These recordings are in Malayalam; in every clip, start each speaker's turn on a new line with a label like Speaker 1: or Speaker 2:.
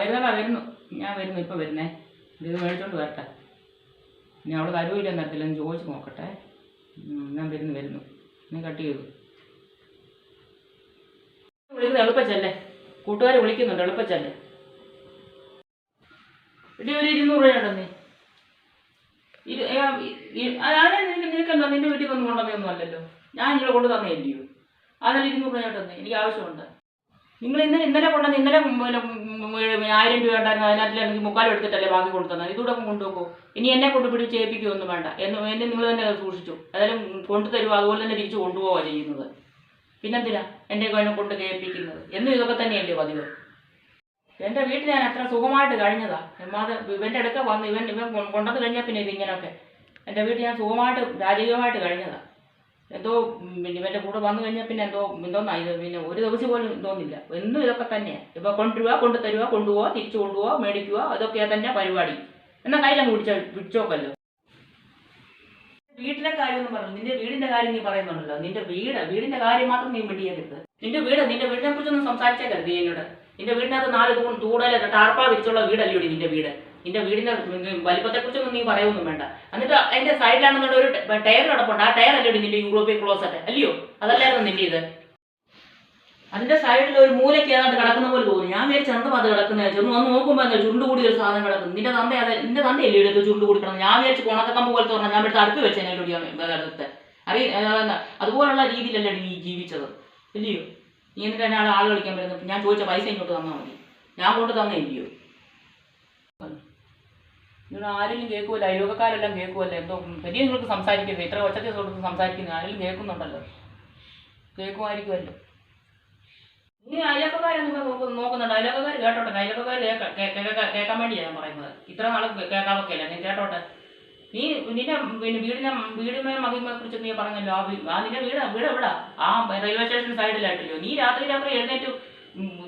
Speaker 1: വരുന്നതാ വരുന്നു. ഞാൻ വരുന്നു ഇപ്പം വരുന്നേ. ഇത് മേടിച്ചോണ്ട് വരട്ടെ. ഇനി അവൾ തരുമില്ല എന്നറിയത്തില്ല ഒന്ന് ചോദിച്ച് നോക്കട്ടെ. ഞാൻ വരുന്നു വരുന്നു. നീ കട്ട് ചെയ്തു വിളിക്കുന്നത് എളുപ്പച്ചല്ലേ? കൂട്ടുകാർ വിളിക്കുന്നുണ്ട് എളുപ്പച്ചല്ലേ? ഇടി ഒരു ഇരുന്നൂറ് രൂപ ഉണ്ടോ നീ അതാണ് നിനക്ക് നിന്റെ വീട്ടിൽ വന്ന് കൊണ്ടുവന്നൊന്നും അല്ലല്ലോ. ഞാൻ ഇവിടെ കൊണ്ട് തന്നേ ഇല്ലയോ അതിൽ ഇരുന്നൂറ് രൂപ തന്നെ. എനിക്ക് ആവശ്യമുണ്ട്. നിങ്ങൾ ഇന്നലെ ഇന്നലെ കൊണ്ടുവന്ന് ഇന്നലെ ആയിരം രൂപ ഉണ്ടായിരുന്നു അതിനകത്തിൽ എനിക്ക് മുക്കാൽ എടുത്തിട്ടല്ലേ ബാക്കി കൊണ്ടുതന്നത് ഇതുകൂടെ കൊണ്ടുപോകൂ ഇനി എന്നെ കൊണ്ടുപിടി ചെയ്യിപ്പിക്കുകയൊന്നും വേണ്ട. എന്ന് എന്നെ നിങ്ങൾ തന്നെ സൂക്ഷിച്ചു. ഏതായാലും കൊണ്ടു തരുമോ അതുപോലെ തന്നെ തിരിച്ചു കൊണ്ടുപോവുക ചെയ്യുന്നത്. പിന്നെന്തിനാ എന്റെ എന്നെ കൊണ്ട് കേൾപ്പിക്കുന്നത്? എന്നും ഇതൊക്കെ തന്നെയല്ലേ പതിവ്. എന്റെ വീട്ടിൽ ഞാൻ അത്ര സുഖമായിട്ട് കഴിഞ്ഞതാ. എമ്മാതെ ഇവന്റെ അടുക്ക വന്ന് ഇവൻ ഇവൻ കൊണ്ടത് കഴിഞ്ഞാൽ പിന്നെ ഇതിങ്ങനെയൊക്കെ എന്റെ വീട്ടിൽ ഞാൻ സുഖമായിട്ട് രാജകീയമായിട്ട് കഴിഞ്ഞതാ. എന്തോ പിന്നെ ഇവന്റെ കൂടെ വന്നു കഴിഞ്ഞാൽ പിന്നെ എന്തോ എന്തോന്നാ ഇത്? പിന്നെ ഒരു ദിവസം പോലും തോന്നില്ല എന്നും ഇതൊക്കെ തന്നെയാണ് ഇപ്പോൾ കൊണ്ടുവരിക കൊണ്ടു തരിക കൊണ്ടുപോവുക തിരിച്ചു കൊണ്ടുപോവുക മേടിക്കുക അതൊക്കെ തന്നെ പരിപാടി. എന്നാൽ കയ്യിലങ്ങ് പിടിച്ച പിടിച്ചോക്കല്ലോ വീട്ടിലെ കാര്യം എന്ന് പറഞ്ഞു നിന്റെ വീടിന്റെ കാര്യം നീ പറയുന്നുണ്ടല്ലോ. നിന്റെ വീട് വീടിന്റെ കാര്യം മാത്രം നീ മിണ്ടിയരുത്. നിന്റെ വീട് നിന്റെ വീടിനെ കുറിച്ചൊന്നും സംസാരിച്ചേക്കരുത് നീ എന്നോട്. നിന്റെ വീടിനകത്ത് നാല് തൂ തൂടല ടാർപ്പ വിരിച്ചുള്ള വീടല്ലേ നിന്റെ വീട്. നിന്റെ വീടിന്റെ വലിപ്പത്തെ കുറിച്ചൊന്നും നീ പറയൊന്നും വേണ്ട. എന്നിട്ട് അതിന്റെ സൈഡിലാണെന്നുണ്ട് ഒരു ടയർ കിടപ്പുണ്ട്. ആ ടയർ അല്ലേ നിന്റെ യൂറോപ്യൻ ക്ലോസറ്റ്? അല്ലയോ? അതല്ലായിരുന്നു നിന്റെ ഇത്? അതിന്റെ സൈഡിൽ ഒരു മൂലയ്ക്ക് ഏതാണ്ട് കിടക്കുന്ന പോലെ തോന്നി. ഞാൻ വിചാരിച്ചു എന്തും അത് കിടക്കുന്നത് ചെന്ന് വന്ന് നോക്കുമ്പോൾ എന്താ ചുണ്ട് കൂടി ഒരു സാധനം കിടക്കുന്നു. നിന്റെ തന്ത അതെ നിന്റെ തന്തയല്ലേ എടുത്ത് ചുണ്ട് കൂടി കിടന്നു ഞാൻ വിചാരിച്ചു ഉണക്കക്കമ്പ് പോലെ പറഞ്ഞാൽ ഞാൻ എടുത്ത് അടുത്ത് വെച്ചേനെ അടുത്ത് അറിയ അതുപോലുള്ള രീതിയിലല്ലേ നീ ജീവിച്ചത്. ഇല്ലയോ? നീ എന്നിട്ട് എന്നെ ആൾ കളിക്കാൻ വരുന്നത്? ഞാൻ ചോദിച്ച പൈസ ഇങ്ങോട്ട് തന്നാൽ മതി. ഞാൻ കൊണ്ട് തന്നേ ഇല്ലയോ? നിങ്ങൾ ആരെങ്കിലും കേൾക്കുമല്ലോ അയലോകക്കാരെല്ലാം കേൾക്കുമല്ലോ എന്തോ വലിയ നിങ്ങൾക്ക് സംസാരിക്കരുത്. ഇത്ര ഒച്ചത്തെ തൊട്ട് സംസാരിക്കുന്നത് ആരെങ്കിലും കേൾക്കുന്നുണ്ടല്ലോ. കേൾക്കുമായിരിക്കുമല്ലോ. നീ അയലക്കക്കാരൊന്നും നോക്ക് നോക്കുന്നുണ്ട്? അയലക്കക്കാർ കേട്ടോട്ടെ? അയലക്കക്കാർ കേൾക്കാൻ വേണ്ടിയാണ് ഞാൻ പറയുന്നത്. ഇത്ര നാൾ കേൾക്കാതൊക്കെ അല്ല നീ കേട്ടോട്ടെ? നീ നിന്റെ പിന്നെ വീടിനെ വീടിനെ മഹിമയെ കുറിച്ച് നീ പറഞ്ഞല്ലോ. ആ നിന്റെ വീട് വീട് എവിടാ? ആ റെയിൽവേ സ്റ്റേഷൻ സൈഡിലായിട്ടല്ലോ? നീ രാത്രി രാത്രി എഴുന്നേറ്റ്.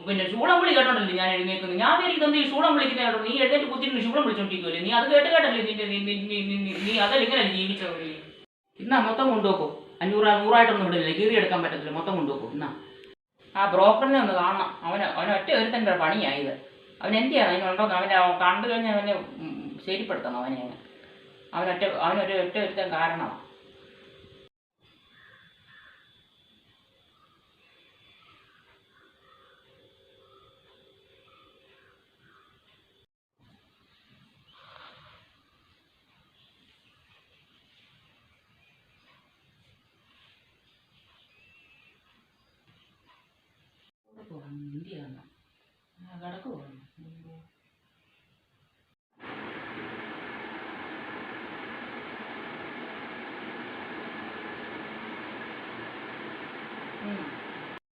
Speaker 1: പിന്നെ ശൂളം വിളി കേട്ടോണ്ടല്ലേ ഞാൻ എഴുന്നേക്കുന്നത്? ഞാൻ ഇതൊന്നും ഈ ശൂളം വിളിക്കുന്ന കേട്ടോ നീ എഴുന്നേറ്റ് കുത്തിട്ട് ശൂളം വിളിച്ചോണ്ടിരിക്കുമല്ലേ നീ അത് കേട്ട് കേട്ടല്ലേ നിന്റെ നീ- അതല്ല ഇങ്ങനെ ജീവിച്ചത്? നീ ഇന്നാ മൊത്തം കൊണ്ടുപോക്കോ. അഞ്ഞൂറ് നൂറായിട്ടൊന്നും വിടില്ല കീറി എടുക്കാൻ പറ്റത്തില്ല. മൊത്തം കൊണ്ടുപോക്കോ. എന്നാ ആ ബ്രോക്കറിനെ ഒന്ന് കാണണം. അവന് അവന് ഒറ്റ ഒരുത്തന്റെ പണിയായത്. അവൻ എന്തിയാണ് അതിനുണ്ടോന്ന് അവനെ കണ്ടു കഴിഞ്ഞാൽ അവനെ ശരിപ്പെടുത്തണം അവനെ. അവനൊറ്റ അവനൊരു ഒറ്റ ഒരുത്തൻ കാരണമാണ് ഇന്ത്യയാണ് കിടക്ക് പോകണം ഉം.